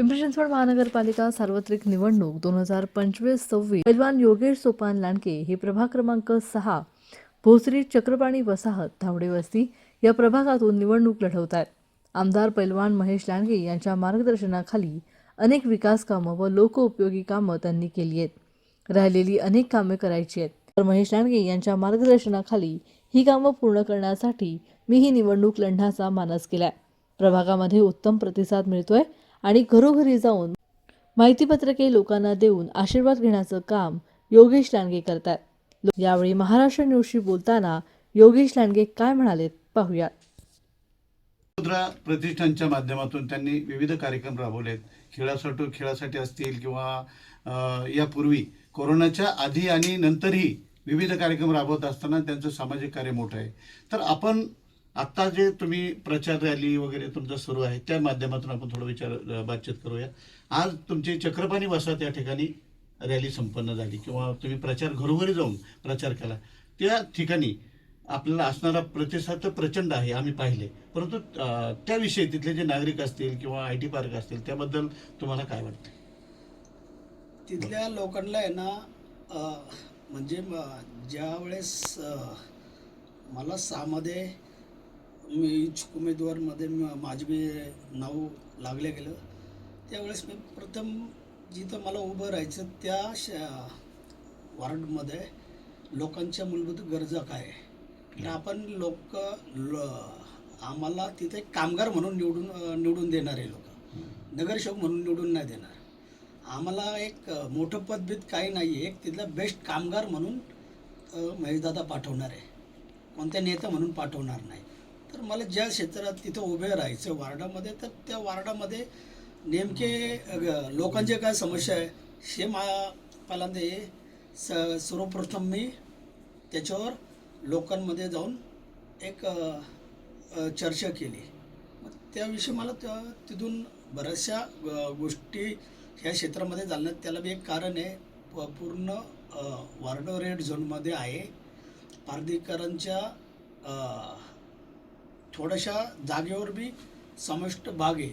पिंपरी चिंचवड महानगरपालिका सार्वत्रिक निवडणूक दोन हजार पंचवीस सव्वीस. पैलवान योगेश सोपान लांडके हे प्रभाग क्रमांक सहा. भोसरी चक्रपाणी वसाहत धावडे वस्ती या प्रभागातून निवडणूक लढवत आहेत आमदार पैलवान महेश लांडगे यांच्या मार्गदर्शनाखाली अनेक विकास कामं व लोकउपयोगी कामं त्यांनी केली आहेत. राहिलेली अनेक कामे करायची आहेत. तर महेश लांडगे यांच्या मार्गदर्शनाखाली ही कामं पूर्ण करण्यासाठी मी ही निवडणूक लढण्याचा मानस केलाय. प्रभागामध्ये उत्तम प्रतिसाद मिळतोय आणि घरोघरी जाऊन माहितीपत्रके लोकांना देऊन आशीर्वाद घेण्याचं काम योगेश लांडगे करतात. यावेळी महाराष्ट्र न्यूजशी बोलताना योगेश लांडगे काय म्हणाले पाहूयात. मुद्रा प्रतिष्ठानच्या माध्यमातून त्यांनी विविध कार्यक्रम राबवलेत. खेळासाठी खेळासाठी असतील किंवा यापूर्वी कोरोनाच्या आधी आणि नंतरही विविध कार्यक्रम राबवत असताना त्यांचं सामाजिक कार्य मोठं आहे. तर आपण आत्ता जे तुम्ही प्रचार रॅली वगैरे तुमचं सुरू आहे त्या माध्यमातून आपण थोडं विचार बातचीत करूया. आज तुमची चक्रपाणी वसाहत या ठिकाणी रॅली संपन्न झाली किंवा तुम्ही प्रचार घरोघरी जाऊन प्रचार केला. त्या ठिकाणी आपल्याला असणारा प्रतिसाद तर प्रचंड आहे आम्ही पाहिले. परंतु त्याविषयी तिथले जे नागरिक असतील किंवा आय टी पार्क असतील त्याबद्दल तुम्हाला काय वाटतं? तिथल्या लोकांना आहे ना म्हणजे ज्या वेळेस मला सहामध्ये मी इच्छुक उमेदवारमध्ये म- माझे बी नाव लागले गेलं. त्यावेळेस मी प्रथम जिथं मला उभं राहायचं त्या श वॉर्डमध्ये लोकांच्या मूलभूत गरजा काय आहे? तर आपण लोक ल आम्हाला तिथे कामगार म्हणून निवडून निवडून देणारे लोक. नगरसेवक म्हणून निवडून नाही देणार. आम्हाला एक मोठं पदबीत काही नाही आहे. एक तिथला बेस्ट कामगार म्हणून महेशदादा पाठवणार आहे. कोणत्या नेता म्हणून पाठवणार नाही. तर मला ज्या क्षेत्रात तिथं उभे राहायचं वार्डामध्ये तर त्या वार्डामध्ये नेमके अ, लोकांचे काय समस्या आहे हे मा स सर्वप्रथम मी त्याच्यावर लोकांमध्ये जाऊन एक चर्चा केली. मग त्याविषयी मला त्या तिथून बऱ्याचशा गोष्टी ह्या क्षेत्रामध्ये चालण्यात त्याला बी एक कारण आहे. प- पूर्ण वार्ड रेड झोनमध्ये आहे. पारदीकरांच्या थोड्याशा जागेवर बी समाविष्ट भाग आहे.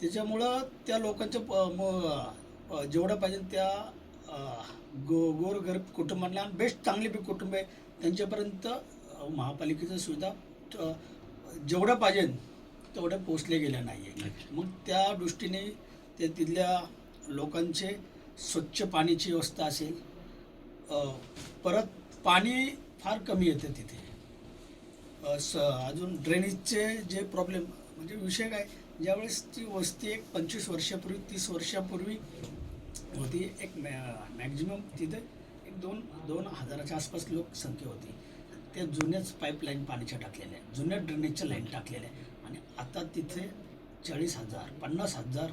त्याच्यामुळं त्या लोकांच्या प- म- अ, जेवढं पाहिजे त्या गो गोरगरीब कुटुंबांना बेस्ट चांगले बी कुटुंब आहे. त्यांच्यापर्यंत महापालिकेच्या सुविधा अ, जेवढं पाहिजे तेवढ्या पोचले गेल्या नाही आहे मग त्या दृष्टीने ते तिथल्या लोकांचे स्वच्छ पाण्याची व्यवस्था असेल परत पाणी फार कमी येतं तिथे. स अजून ड्रेनेजचे जे प्रॉब्लेम म्हणजे विषय काय ज्यावेळेस ती वस्ती एक पंचवीस वर्षापूर्वी तीस वर्षापूर्वी होती एक मॅ मॅक्झिमम तिथे एक दोन दोन हजाराच्या आसपास लोकसंख्या होती. त्या जुन्याच पाईपलाईन पाण्याच्या टाकलेल्या आहे जुन्या ड्रेनेजच्या लाईन टाकलेल्या. आहे आणि आता तिथे चाळीस हजार पन्नास हजार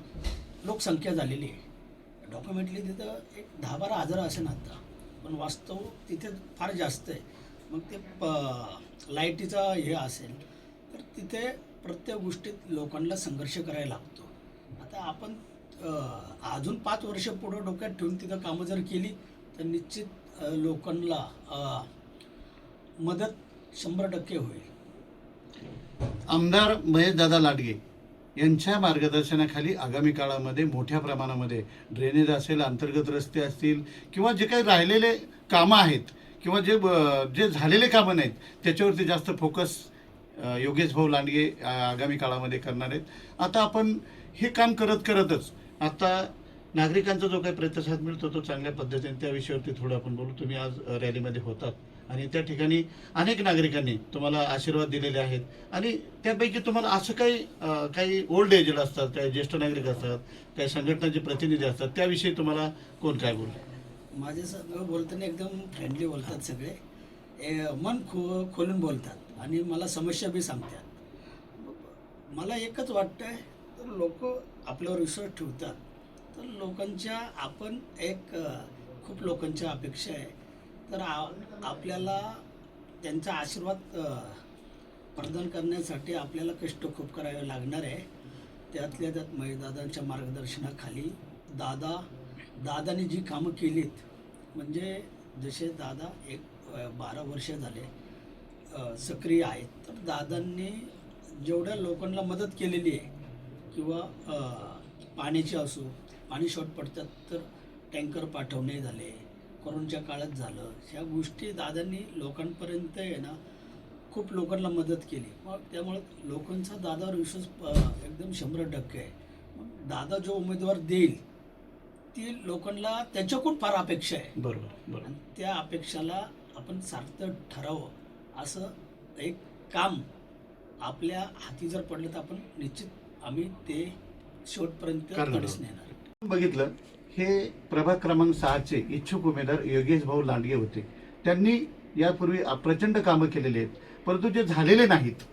लोकसंख्या झालेली आहे. डॉक्युमेंटली तिथं एक दहा बारा हजार असेल आता. पण वास्तव तिथे फार जास्त आहे. मग ते प लाईटीचा हे असेल तर तिथे प्रत्येक गोष्टीत लोकांना संघर्ष करायला लागतो. आता आपण अजून पाच वर्ष पुढं डोक्यात ठेवून तिथं कामं जर केली तर निश्चित लोकांना मदत शंभर टक्के होईल. आमदार महेशदादा लाडगे यांच्या मार्गदर्शनाखाली आगामी काळामध्ये मोठ्या प्रमाणामध्ये ड्रेनेज असेल अंतर्गत रस्ते असतील किंवा जे काही राहिलेले कामं आहेत किंवा जे ब- जे झालेले कामं नाहीत त्याच्यावरती जास्त फोकस योगेश भाऊ लांडगे आगामी काळामध्ये करणार आहेत. आता आपण हे काम करत करतच आता नागरिकांचा जो काही प्रतिसाद मिळतो तो चांगल्या पद्धतीने त्या विषयावरती थोडं आपण बोलू. तुम्ही आज रॅलीमध्ये होतात आणि त्या ठिकाणी अनेक नागरिकांनी तुम्हाला आशीर्वाद दिलेले आहेत आणि त्यापैकी तुम्हाला असं काही काही ओल्ड एजेड असतात काही ज्येष्ठ नागरिक असतात काही संघटनाचे प्रतिनिधी असतात त्याविषयी तुम्हाला कोण काय बोललं माझे सगळं बोलताना एकदम फ्रेंडली बोलतात सगळे. ए, मन खो खोलून बोलतात आणि मला समस्या बी सांगतात. मला एकच वाटतं आहे तर लोक आपल्यावर विश्वास ठेवतात. तर लोकांच्या आपण एक खूप लोकांच्या अपेक्षा आहे. तर आपल्याला त्यांचा आशीर्वाद प्रदान करण्यासाठी आपल्याला कष्ट खूप करावे लागणार आहे. त्यातल्या त्यात महिदादांच्या मार्गदर्शनाखाली दादा दादाने जी कामं केलीत म्हणजे जसे दादा एक बारा वर्ष झाले सक्रिय आहेत तर दादांनी जेवढ्या लोकांना मदत केलेली आहे किंवा पाण्याची असो पाणी शॉर्ट पडतात तर टँकर पाठवणे झाले कोरोनाच्या काळात झालं ह्या गोष्टी दादांनी लोकांपर्यंत आहे ना खूप लोकांना मदत केली. मग त्यामुळे लोकांचा दादावर विश्वास एकदम शंभर टक्के आहे. मग दादा जो उमेदवार देईल ती लोकांना त्याच्याकडून फार अपेक्षा आहे. बरोबर बरोबर. आणि त्या अपेक्षाला आपण सार्थक ठरावं असं एक काम आपल्या हाती जर पडलं तर आपण निश्चित आम्ही ते शेवटपर्यंत करणार आहोत. नेणार बघितलं हे प्रभाग क्रमांक सहाचे इच्छुक उमेदवार योगेश भाऊ लांडगे होते. त्यांनी यापूर्वी प्रचंड कामं केलेली आहेत. परंतु जे झालेले नाहीत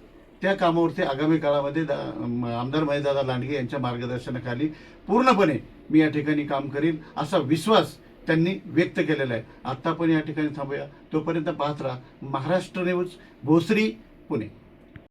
त्या कामावरती आगामी काळामध्ये दा- आमदार महेशदादा लांडगे यांच्या मार्गदर्शनाखाली पूर्णपणे मी या ठिकाणी काम करीन असा विश्वास त्यांनी व्यक्त केलेला आहे. आत्ता पण या ठिकाणी थांबूया. तोपर्यंत पाहत राहा. महाराष्ट्र न्यूज भोसरी पुणे.